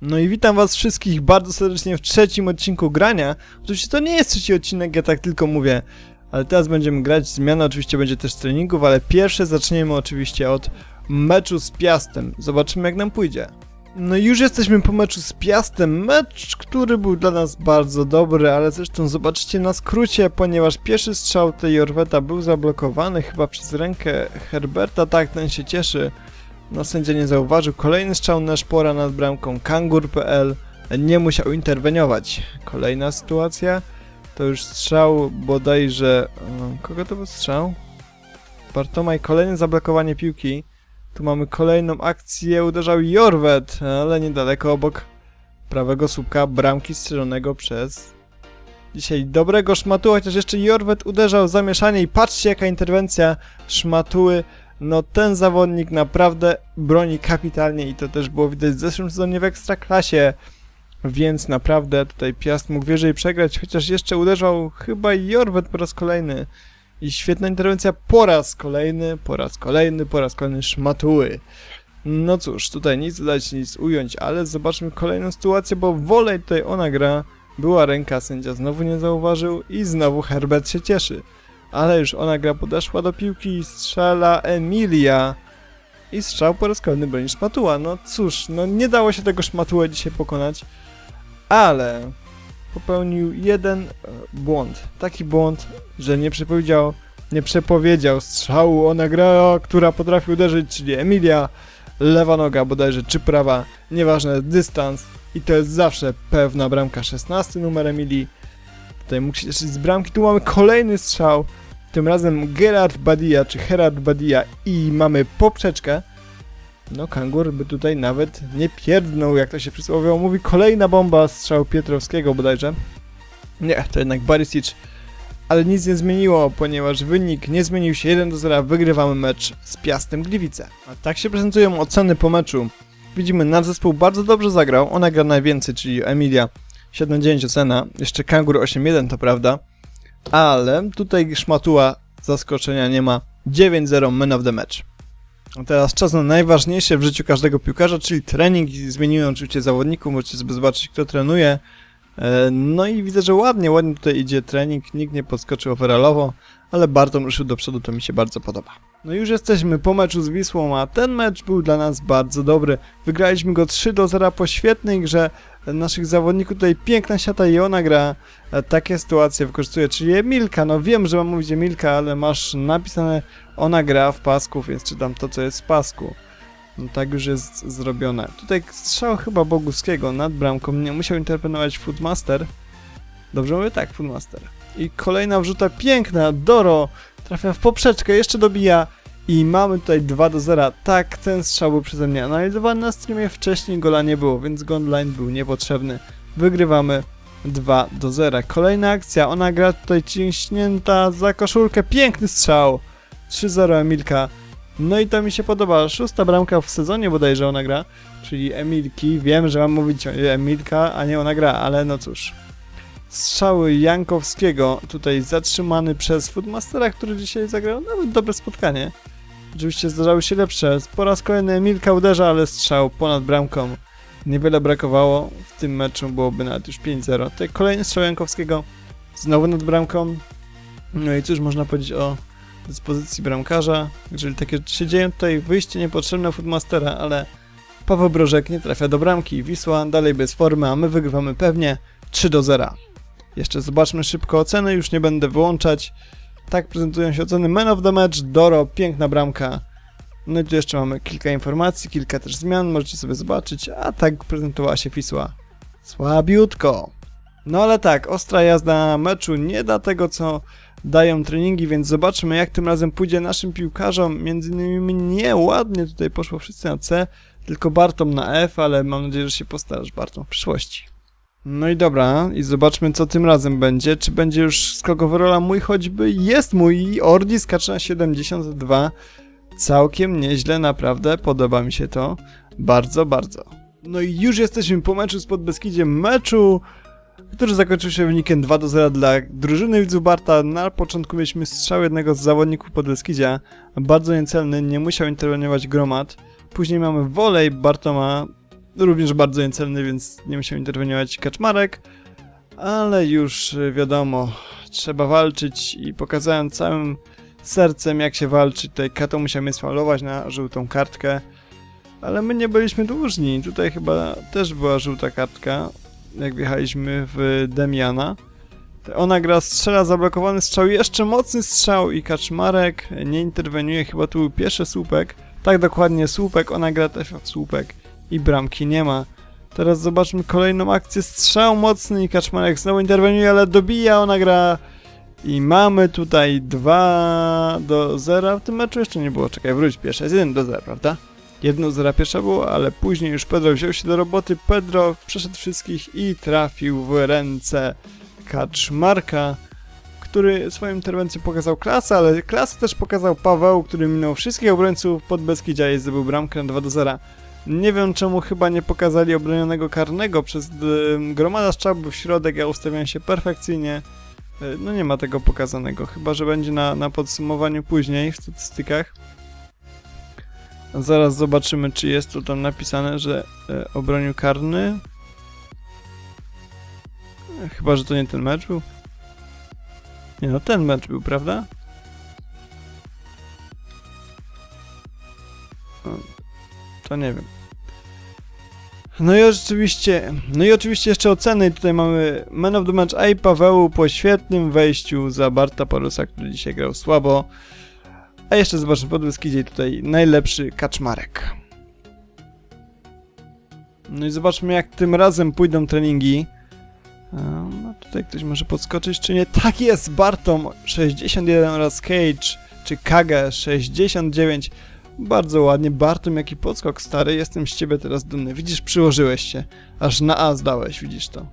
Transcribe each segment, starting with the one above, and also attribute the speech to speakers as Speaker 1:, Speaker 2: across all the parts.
Speaker 1: No i witam was wszystkich bardzo serdecznie w trzecim odcinku grania. Oczywiście to nie jest trzeci odcinek, ja tak tylko mówię. Ale teraz będziemy grać, zmiana oczywiście będzie też treningów, ale pierwsze zaczniemy oczywiście od meczu z Piastem. Zobaczymy jak nam pójdzie. No i już jesteśmy po meczu z Piastem, mecz, który był dla nas bardzo dobry, ale zresztą zobaczycie na skrócie, ponieważ pierwszy strzał tej Jorweta był zablokowany chyba przez rękę Herberta, tak, ten się cieszy. No sędzia nie zauważył. Kolejny strzał na szpora nad bramką kangur.pl nie musiał interweniować. Kolejna sytuacja to już strzał bodajże... e, Kogo to był strzał? Bartomaj, kolejne zablokowanie piłki. Tu mamy kolejną akcję, uderzał Jorwet, ale niedaleko obok prawego słupka bramki strzelonego przez... Dzisiaj dobrego szmatuła, chociaż jeszcze Jorwet uderzał zamieszanie i patrzcie jaka interwencja szmatuły no ten zawodnik naprawdę broni kapitalnie i to też było widać w zeszłym sezonie w Ekstraklasie, więc naprawdę tutaj Piast mógł wyżej przegrać, chociaż jeszcze uderzał chyba Jorwet po raz kolejny. I świetna interwencja po raz kolejny, po raz kolejny, po raz kolejny szmatuły. No cóż, tutaj nic dodać, nic ująć, ale zobaczmy kolejną sytuację, bo wolej tutaj ona gra, była ręka, sędzia znowu nie zauważył i znowu Herbert się cieszy ale już ona gra podeszła do piłki i strzela Emilia. I strzał po raz kolejny broni Szmatuła. No cóż, no nie dało się tego Szmatułę dzisiaj pokonać, ale popełnił jeden e, błąd. Taki błąd, że nie przepowiedział, nie przepowiedział strzału. Ona gra, która potrafi uderzyć, czyli Emilia. Lewa noga bodajże, czy prawa, nieważne, dystans. I to jest zawsze pewna bramka. 16 numer Emilii. Tutaj cieszyć z bramki. Tu mamy kolejny strzał. Tym razem Gerard Badia, czy Gerard Badia i mamy poprzeczkę. No, Kangur by tutaj nawet nie pierdnął, jak to się przysłowiowo mówi. Kolejna bomba, strzał Pietrowskiego bodajże. Nie, to jednak Barisic. Ale nic nie zmieniło, ponieważ wynik nie zmienił się 1 do 0. Wygrywamy mecz z Piastem Gliwice. A tak się prezentują oceny po meczu. Widzimy, nasz zespół bardzo dobrze zagrał. Ona gra najwięcej, czyli Emilia 7-9 ocena. Jeszcze Kangur 8-1 to prawda. Ale tutaj szmatuła zaskoczenia nie ma. 9-0 man of the match. A teraz czas na najważniejsze w życiu każdego piłkarza, czyli trening. Zmieniłem oczywiście zawodników, możecie sobie zobaczyć kto trenuje. E, No i widzę, że ładnie, ładnie tutaj idzie trening, nikt nie podskoczył overallowo, ale Barton ruszył do przodu, to mi się bardzo podoba. No już jesteśmy po meczu z Wisłą, a ten mecz był dla nas bardzo dobry. Wygraliśmy go 3 do 0 po świetnej grze naszych zawodników. Tutaj piękna siata i ona gra e, takie sytuacje wykorzystuje, czyli Emilka. No wiem, że mam mówić Emilka, ale masz napisane ona gra w pasku, więc czytam to, co jest w pasku. No tak już jest zrobione. Tutaj strzał chyba Boguskiego nad bramką. Nie musiał interweniować Footmaster. Dobrze mówię? Tak, Footmaster. I kolejna wrzuta piękna. Doro trafia w poprzeczkę, jeszcze dobija. I mamy tutaj 2 do 0. Tak, ten strzał był przeze mnie analizowany na streamie. Wcześniej gola nie było, więc line był niepotrzebny. Wygrywamy 2 do 0. Kolejna akcja. Ona gra tutaj ciśnięta za koszulkę. Piękny strzał. 3-0 Emilka. No i to mi się podoba. Szósta bramka w sezonie bodajże ona gra, czyli Emilki. Wiem, że mam mówić Emilka, a nie ona gra, ale no cóż. Strzały Jankowskiego tutaj zatrzymany przez Footmastera, który dzisiaj zagrał nawet dobre spotkanie. Oczywiście zdarzały się lepsze. Po raz kolejny Emilka uderza, ale strzał ponad bramką. Niewiele brakowało. W tym meczu byłoby nawet już 5-0. Tutaj kolejny strzał Jankowskiego. Znowu nad bramką. No i cóż można powiedzieć o dyspozycji bramkarza. Jeżeli takie się dzieją, tutaj wyjście niepotrzebne Footmastera, ale Paweł Brożek nie trafia do bramki. Wisła dalej bez formy, a my wygrywamy pewnie 3 do 0. Jeszcze zobaczmy szybko oceny, już nie będę wyłączać. Tak prezentują się oceny Man of the Match, Doro, piękna bramka. No i tu jeszcze mamy kilka informacji, kilka też zmian, możecie sobie zobaczyć, a tak prezentowała się Wisła. Słabiutko. No ale tak, ostra jazda meczu nie da tego, co dają treningi, więc zobaczmy jak tym razem pójdzie naszym piłkarzom. Między innymi nie ładnie tutaj poszło wszyscy na C, tylko Bartom na F, ale mam nadzieję, że się postarasz Bartom w przyszłości. No i dobra, i zobaczmy co tym razem będzie. Czy będzie już skok overalla mój choćby? Jest mój Ordi skacze na 72. Całkiem nieźle, naprawdę, podoba mi się to. Bardzo, bardzo. No i już jesteśmy po meczu z Podbeskidziem, meczu który zakończył się wynikiem 2 do 0 dla drużyny widzów Barta. Na początku mieliśmy strzał jednego z zawodników Podbeskidzia, bardzo niecelny, nie musiał interweniować Gromad. Później mamy wolej Bartoma, również bardzo niecelny, więc nie musiał interweniować Kaczmarek. Ale już y, wiadomo, trzeba walczyć i pokazałem całym sercem jak się walczy. Tutaj Kato musiał mnie sfaulować na żółtą kartkę. Ale my nie byliśmy dłużni. Tutaj chyba też była żółta kartka, jak wjechaliśmy w Demiana. Ona gra strzela zablokowany strzał, jeszcze mocny strzał i Kaczmarek nie interweniuje, chyba tu był pierwszy słupek. Tak dokładnie słupek, ona gra też w słupek i bramki nie ma. Teraz zobaczmy kolejną akcję, strzał mocny i Kaczmarek znowu interweniuje, ale dobija, ona gra i mamy tutaj 2 do 0. W tym meczu jeszcze nie było, czekaj, wróć pierwsze, jest 1 do 0, prawda? 1 do 0 pierwsza było, ale później już Pedro wziął się do roboty, Pedro przeszedł wszystkich i trafił w ręce Kaczmarka, który swoją interwencją pokazał klasę, ale klasę też pokazał Paweł, który minął wszystkich obrońców pod Beskidzia i zdobył bramkę na 2 do 0. Nie wiem czemu chyba nie pokazali obronionego karnego przez y, gromada strzałów w środek, ja ustawiałem się perfekcyjnie. Y, No nie ma tego pokazanego, chyba że będzie na, na podsumowaniu później w statystykach. Zaraz zobaczymy, czy jest tu tam napisane, że y, obronił karny. Chyba, że to nie ten mecz był. Nie no, ten mecz był, prawda? To nie wiem. No i oczywiście, no i oczywiście jeszcze oceny. Tutaj mamy Man of the Match A Paweł po świetnym wejściu za Barta Parusa, który dzisiaj grał słabo. A jeszcze zobaczmy pod Beskidzie tutaj najlepszy Kaczmarek. No i zobaczmy jak tym razem pójdą treningi. A, No tutaj ktoś może podskoczyć, czy nie? Tak jest, Bartom 61 oraz Cage, czy Kage 69. Bardzo ładnie, Bartom jaki podskok stary, jestem z ciebie teraz dumny. Widzisz, przyłożyłeś się, aż na A zdałeś, widzisz to.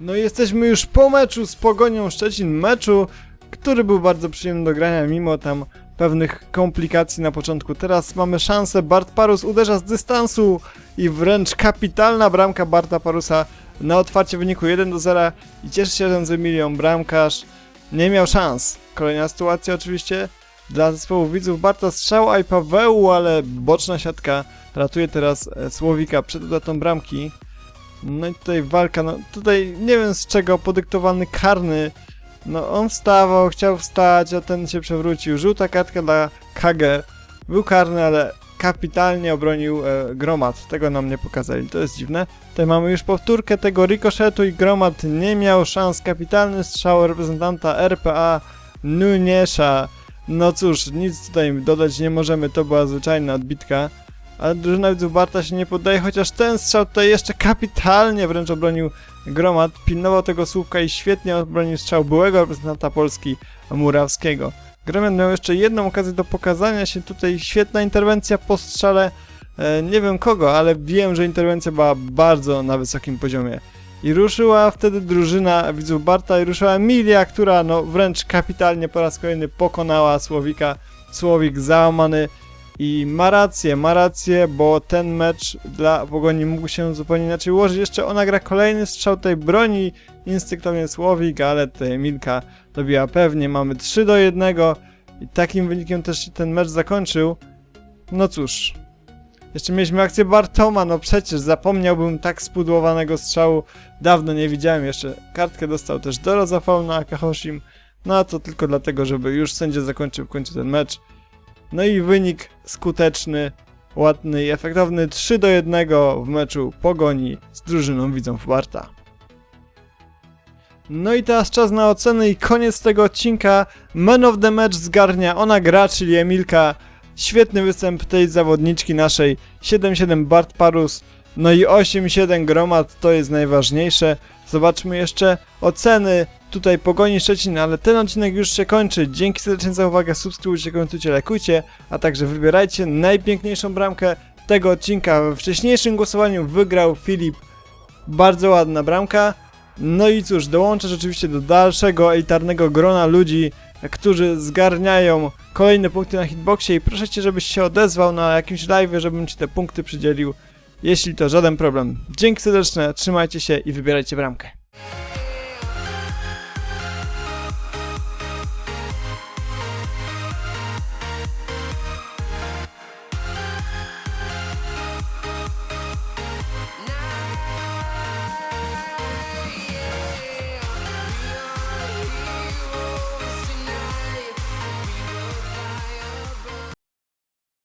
Speaker 1: No i jesteśmy już po meczu z Pogonią Szczecin, meczu, który był bardzo przyjemny do grania, mimo tam pewnych komplikacji na początku. Teraz mamy szansę, Bart Parus uderza z dystansu i wręcz kapitalna bramka Barta Parusa na otwarcie wyniku 1 do 0 i cieszy się ten z Emilią, bramkarz nie miał szans. Kolejna sytuacja oczywiście dla zespołu widzów Barta strzał, a i Paweł, ale boczna siatka ratuje teraz e, Słowika przed utratą bramki. No i tutaj walka, no tutaj nie wiem z czego podyktowany karny. No on wstawał, chciał wstać, a ten się przewrócił. Żółta kartka dla Kage. Był karny, ale kapitalnie obronił e, Gromad. Tego nam nie pokazali, to jest dziwne. Tutaj mamy już powtórkę tego rikoszetu i Gromad nie miał szans. Kapitalny strzał reprezentanta RPA Nuniesza. No cóż, nic tutaj dodać nie możemy, to była zwyczajna odbitka. Ale drużyna widzów Barta się nie poddaje, chociaż ten strzał tutaj jeszcze kapitalnie wręcz obronił Gromad. Pilnował tego słupka i świetnie obronił strzał byłego reprezentanta Polski Murawskiego. Gromad miał jeszcze jedną okazję do pokazania się tutaj. Świetna interwencja po strzale. E, nie wiem kogo, ale wiem, że interwencja była bardzo na wysokim poziomie. I ruszyła wtedy drużyna widzów Barta i ruszyła Emilia, która no wręcz kapitalnie po raz kolejny pokonała Słowika. Słowik załamany i ma rację, ma rację, bo ten mecz dla Pogoni mógł się zupełnie inaczej ułożyć. Jeszcze ona gra kolejny strzał tej broni instynktownie Słowik, ale tutaj Emilka dobiła pewnie. Mamy 3 do 1 i takim wynikiem też się ten mecz zakończył. No cóż, jeszcze mieliśmy akcję Bartoma, no przecież zapomniałbym tak spudłowanego strzału. Dawno nie widziałem jeszcze. Kartkę dostał też Doro za faul na Akahoshim. No a to tylko dlatego, żeby już sędzia zakończył w końcu ten mecz. No i wynik skuteczny, ładny i efektowny 3 do 1 w meczu Pogoni z drużyną widzą Barta. No i teraz czas na oceny i koniec tego odcinka. Man of the match zgarnia ona gra, czyli Emilka. Świetny występ tej zawodniczki naszej. 7-7 Bart Parus. No i 8-7 Gromad, to jest najważniejsze. Zobaczmy jeszcze oceny tutaj Pogoni Szczecin, ale ten odcinek już się kończy. Dzięki serdecznie za uwagę, subskrybujcie, komentujcie, lajkujcie, a także wybierajcie najpiękniejszą bramkę tego odcinka. We wcześniejszym głosowaniu wygrał Filip. Bardzo ładna bramka. No i cóż, dołączę rzeczywiście do dalszego elitarnego grona ludzi, którzy zgarniają kolejne punkty na hitboxie i proszę cię, żebyś się odezwał na jakimś live, żebym ci te punkty przydzielił. Jeśli to żaden problem. Dzięki serdeczne, trzymajcie się i wybierajcie bramkę.